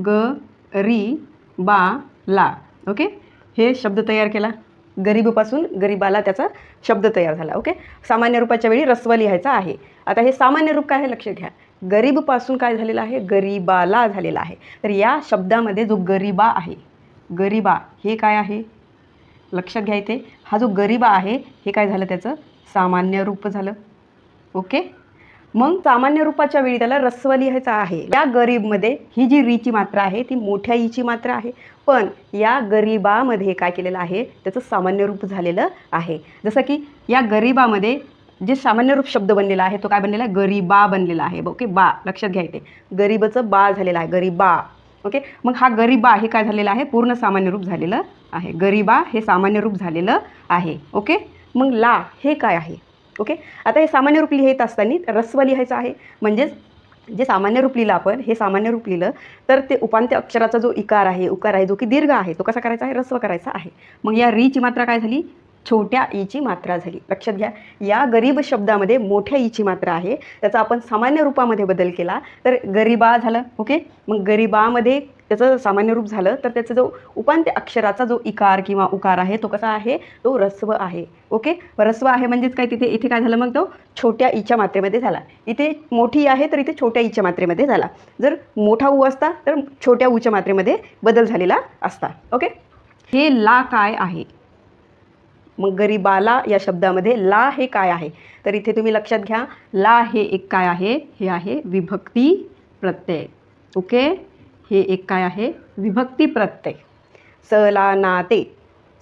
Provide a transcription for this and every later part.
ग री बा ला. ओके? हे शब्द तयार केला. गरीबपासून गरीबाला त्याचा शब्द तयार झाला. ओके? सामान्य रूपाच्या वेळी रस्व लिहायचा आहे. आता हे सामान्य रूप काय आहे? लक्ष घ्या. गरीबपासून काय झालेलं आहे? गरीबाला झालेला आहे. तर या शब्दामध्ये जो गरीबा आहे गरीबा हे काय आहे? लक्षात घ्या इथे. हा जो गरीबा आहे हे काय झालं त्याचं? सामान्य रूप झालं. ओके? मग सामान्य रूपाच्या वेळी त्याला रस्व लिहायचा आहे. या गरीबमध्ये ही जी रीची मात्रा आहे ती मोठ्या ईची मात्रा आहे. पण या गरीबामध्ये काय केलेलं आहे? त्याचं सामान्य रूप झालेलं आहे. जसं की या गरीबामध्ये जे सामान्य रूप शब्द बनलेला आहे तो काय बनलेला आहे? गरीबा बनलेला आहे. ओके बा लक्षात घ्या इथे. गरीबाचं बा झालेलं आहे गरीबा. ओके? मग हा गरीबा हे काय झालेलं आहे? पूर्ण सामान्य रूप झालेलं आहे. गरीबा हे सामान्य रूप झालेलं आहे. ओके? मग ला हे काय आहे? ओके? आता हे सामान्य रूप लिहित असताना रस्व लिहायचं आहे. म्हणजेच जे सामान्य रूप लिहिलं आपण हे सामान्य रूप लिहिलं तर ते उपांत्य अक्षराचा जो इकार आहे उकार आहे जो की दीर्घ आहे तो कसा करायचा आहे? रस्व करायचा आहे. मग या रीची मात्रा काय झाली? छोट्या ईची मात्रा झाली. लक्षात घ्या या गरीब शब्दामध्ये मोठ्या ईची मात्रा आहे. त्याचा आपण सामान्य रूपामध्ये बदल केला तर गरीबा झालं. ओके? मग गरीबामध्ये त्याचं सामान्य रूप झालं तर त्याचा जो उपांत्य अक्षराचा जो इकार किंवा उकार आहे तो कसा आहे? तो रस्व आहे. ओके? रस्व आहे म्हणजेच काय? तिथे इथे काय झालं मग तो? छोट्या ईच्या मात्रेमध्ये झाला. इथे मोठी आहे तर इथे छोट्या ईच्या मात्रेमध्ये झाला. जर मोठा ऊ असता तर छोट्या ऊच्या मात्रेमध्ये बदल झालेला असता. ओके? हे ला काय आहे? मग गरीबाला या शब्दामध्ये ला हे काय आहे? तर इथे तुम्ही लक्षात घ्या. ला हे एक काय आहे? हे आहे विभक्ती प्रत्यय. ओके? हे एक काय आहे? विभक्ती प्रत्यय. स ला ना ते.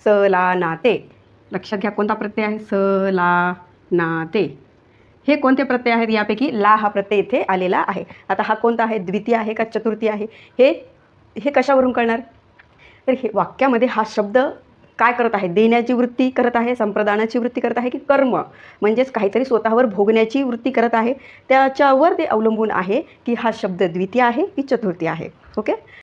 स ला ना ते. लक्षात घ्या कोणता प्रत्यय आहे? स ला ना ते. हे कोणते प्रत्यय आहेत? यापैकी ला हा प्रत्यय इथे आलेला आहे. आता हा कोणता आहे? द्वितीय आहे का चतुर्थी आहे? हे हे कशावरून कळणार? तर हे वाक्यामध्ये हा शब्द काय करत आहे? देण्याची वृत्ती करत आहे संप्रदानाची वृत्ती करत आहे की कर्म? म्हणजेच काहीतरी स्वतःवर भोगण्याची वृत्ती करत आहे. त्याच्यावर ते अवलंबून आहे की हा शब्द द्वितीय आहे की चतुर्थी आहे. ओके?